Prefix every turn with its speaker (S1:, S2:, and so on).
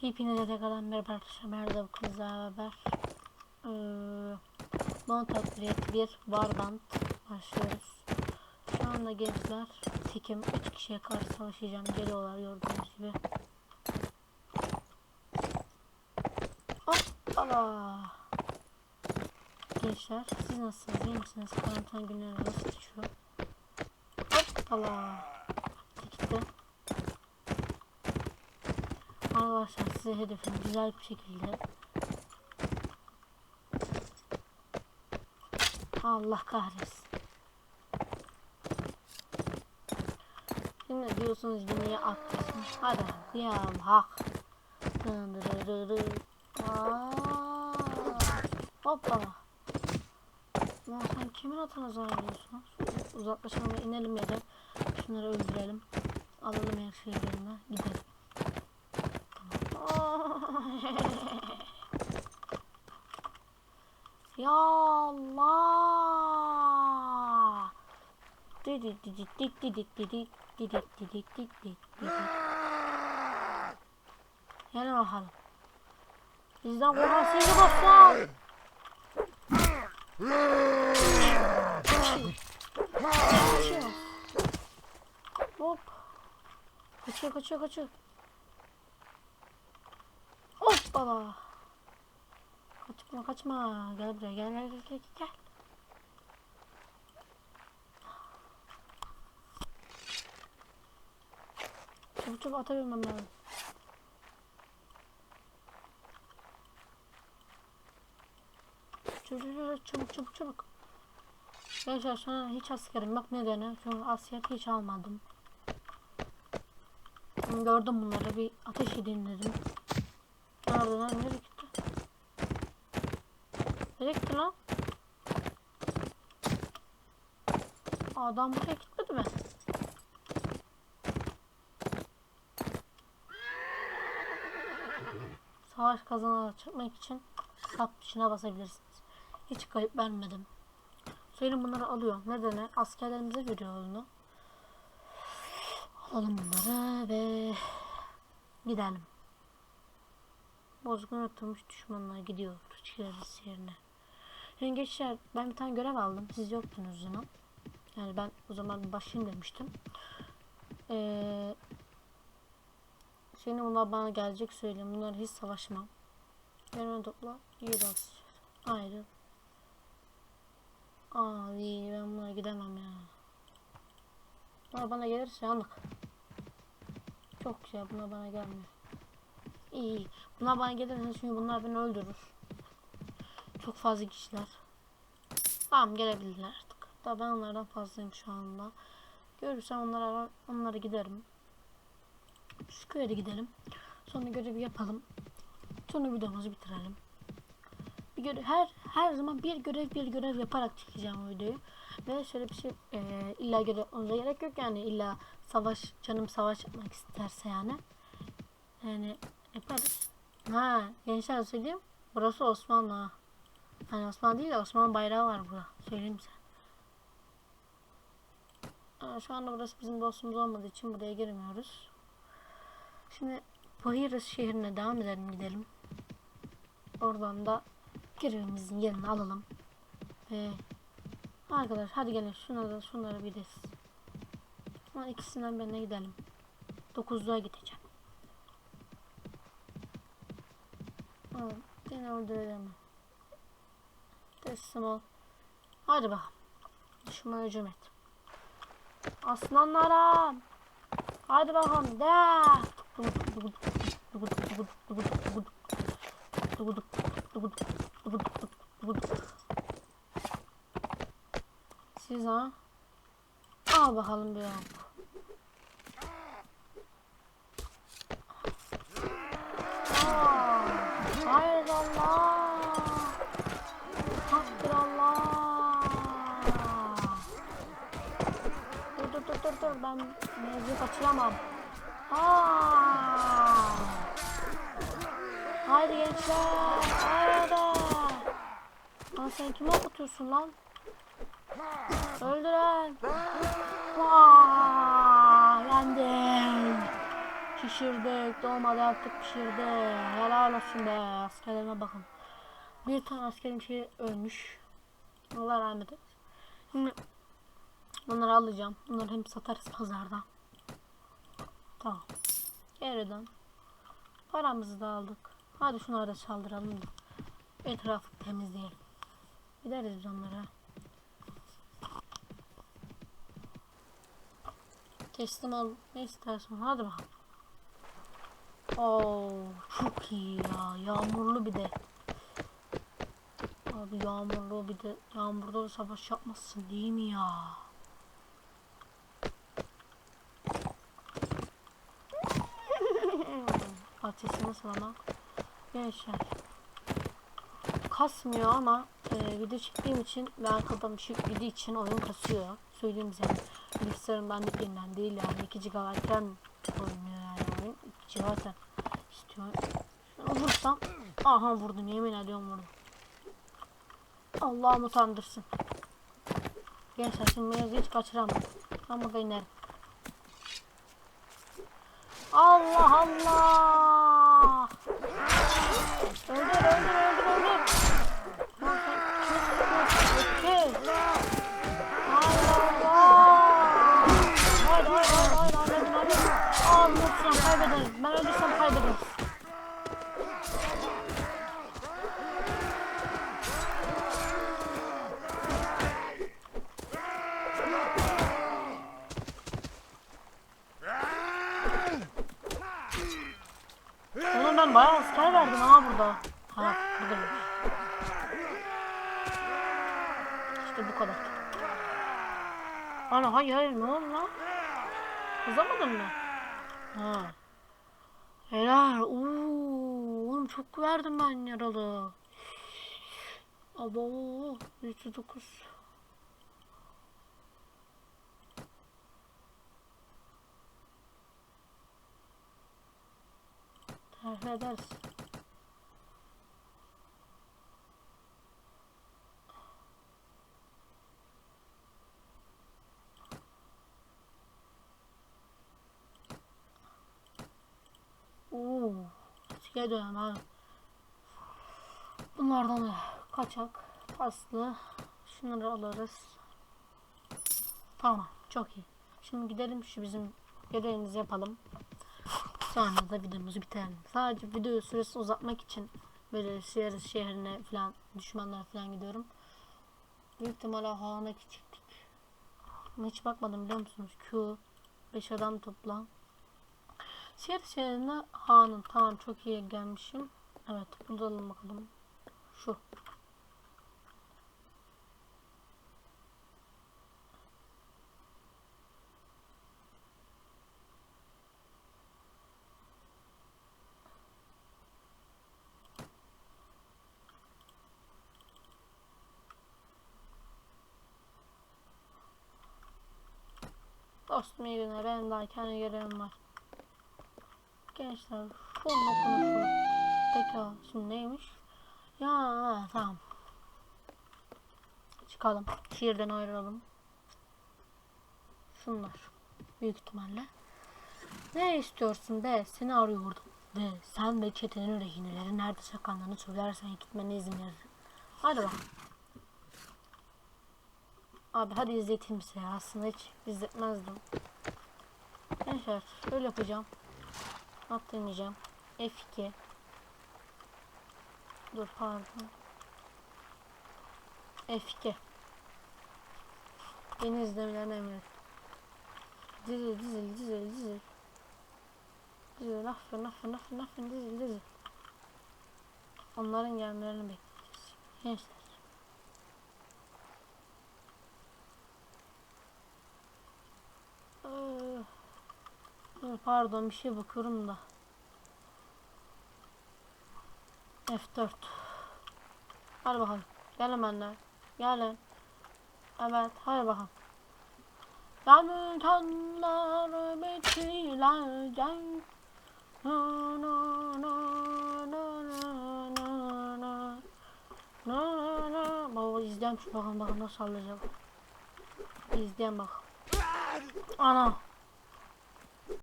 S1: Hepinize tekrardan merhaba arkadaşlar. Merhaba kızla beraber. Ee, Mount Upgrade 1 Warband başlıyoruz. Şu anda gençler tekim 3 kişiye karşı savaşacağım. Geliyorlar gördüğünüz gibi. Hoppala. Gençler siz nasılsınız? İyi misiniz? Karantina günleri nasıl geçiyor? Hoppala. Gitti. Arkadaşlar size hedefim güzel bir şekilde Allah kahretsin. Şimdi diyorsunuz niye atlasın? Hadi kıyam hak. Dındırırırı. Aa, Hoppa. Lan sen kimin atına zarar ediyorsun? Şöyle Uzaklaşalım inelim ya da şunları öldürelim. Alalım her şeyi yerine gidelim. ya Allah. Didi didi dik didi didi didi didi dik dik didi. Gelin bakalım. Bizden korkan sizi bassan. Kaçıyor. Hop. Kaçıyor kaçıyor kaçıyor. Hoppala. Kaçma kaçma. Gel buraya gel gel gel gel. gel. Çabuk çabuk atabilmem lazım. Çabuk çabuk çabuk çabuk. Arkadaşlar şu hiç askerim yok nedeni. Çünkü asker hiç almadım. Gördüm bunları bir ateş edeyim dedim. Nerede lan? Nereye gitti? Nereye gitti lan? Adam buraya gitmedi mi? Savaş kazanarak çıkmak için tap tuşuna basabilirsiniz. Hiç kayıp vermedim. Söyleyeyim bunları alıyor. Nedeni askerlerimize veriyor onu. Alalım bunları ve gidelim. Bozgun atılmış düşmanlar gidiyor. Çıkarız yerine. Şimdi gençler ben bir tane görev aldım. Siz yoktunuz o zaman. Yani ben o zaman başlayayım demiştim. Ee, şimdi bunlar bana gelecek söyleyeyim. Bunlar hiç savaşmam. Yerine topla. Bas. Ayrı. Abi ben buna gidemem ya. Bunlar bana gelirse yandık. Çok güzel bunlar bana gelmiyor. İyi. Bunlar bana gelirse çünkü bunlar beni öldürür. Çok fazla kişiler. Tamam gelebilirler artık. Daha ben onlardan fazlayım şu anda. Görürsem onlara onlara giderim. Şu köye de gidelim. Sonra görevi yapalım. Sonra videomuzu bitirelim. Bir görev, her her zaman bir görev bir görev yaparak çekeceğim videoyu. Ve şöyle bir şey e, illa görev olmaya gerek yok yani illa savaş canım savaş yapmak isterse yani. Yani yaparız. Ha gençler söyleyeyim. Burası Osmanlı ha. Hani Osmanlı değil de Osmanlı bayrağı var burada. Söyleyeyim size. Şu anda burası bizim dostumuz olmadığı için buraya girmiyoruz. Şimdi Pahiris şehrine devam edelim gidelim. Oradan da görevimizin yerini alalım. Ve arkadaş hadi gelin şunlara bir des. Ama ikisinden birine gidelim. 9'luğa gideceğim. Tamam. Seni öldürelim. Teslim ol. Hadi bakalım. Düşmana hücum et. Aslanlarım. Hadi bakalım. De. Siz ha? Al bakalım bir ok. Aa, Hayır Allah. Hakkır Allah. Dur dur dur dur dur ben mevzuyu kaçıramam. Aa. Haydi gençler. Haydi. Lan sen kime okutuyorsun lan? Öldüren. Vaa, yendim. Pişirdik. Dolmadı yaptık pişirdik. Helal olsun be. Askerlerime bakın. Bir tane askerim şey ölmüş. Allah rahmet eylesin. Şimdi bunları alacağım. Bunları hem satarız pazarda. Tamam. Geriden. Paramızı da aldık. Hadi şunları da çaldıralım da. Etrafı temizleyelim. Gideriz biz onlara. Teslim ol. Ne istersin? Hadi bakalım. Oo, çok iyi ya. Yağmurlu bir de. Abi yağmurlu bir de yağmurda da savaş yapmazsın değil mi ya? Ateşi nasıl ama? Gençler. Kasmıyor ama e, video çektiğim için ve arkadan düşük video için oyun kasıyor. Söyleyeyim size. Bilgisayarım bendekinden değil yani 2 GB RAM oynuyor yani oyun. 2 GB Şunu vursam aha vurdum yemin ediyorum vurdum. Allah'ım utandırsın. Şimdi beni hiç kaçıramam. Ben burada inerim. Allah Allah. Öldür öldür öldür öldür. Lan sen kimsin? Öküz. Allah Allah. Haydi haydi haydi haydi halledin halledin. Aa lütfen kaybederiz. Ben ölürsem kaybederiz. Oğlum ben bayağı asker verdim ha burada. Ha burada. İşte bu kadar. Ana hayır hayır ne oldu lan? Kızamadın mı? Ha. Helal. Uuu, oğlum çok verdim ben yaralı. Abo 309. Terfi ederiz. Oo, eskiye dönem ha. Bunlardan da kaçak, paslı. Şunları alırız. Tamam, çok iyi. Şimdi gidelim şu bizim görevimizi yapalım. Sonra da videomuzu bitirelim. Sadece video süresi uzatmak için böyle şehir şehrine falan düşmanlara falan gidiyorum. Büyük ihtimalle Han'a çıktık. Hiç bakmadım biliyor musunuz? Q 5 adam topla. Şehir şehrine Han'ın tamam çok iyi gelmişim. Evet burada alalım bakalım. Şu. Günler. Benim daha kendi görevim var. Gençler şununla konuşuyor. Peki o şimdi neymiş? Ya tamam. Çıkalım. Şehirden ayrılalım. Şunlar. Büyük ihtimalle. Ne istiyorsun be? Seni arıyordum. Ve sen ve çetenin rehineleri nerede saklandığını söylersen gitmene izin veririm. Hadi bakalım. Abi hadi izleteyim size ya. Aslında hiç izletmezdim. Gençler şöyle yapacağım. Atlayacağım. F2. Dur pardon. F2. Beni izlemelerini emret. Dizil dizil dizil dizil. Dizil aferin aferin aferin aferin dizil dizil. Onların gelmelerini bekleyeceğiz. Gençler. Ee, dur, Pardon bir şey bakıyorum da. F4. Hadi bakalım. Gelin benimle. Gelin. Evet hadi bakalım. Yanı tanlar betilerden Na na na na na na na Na na Baba izleyen şu bakalım bakalım nasıl sallayacak. İzleyen bak. Ana.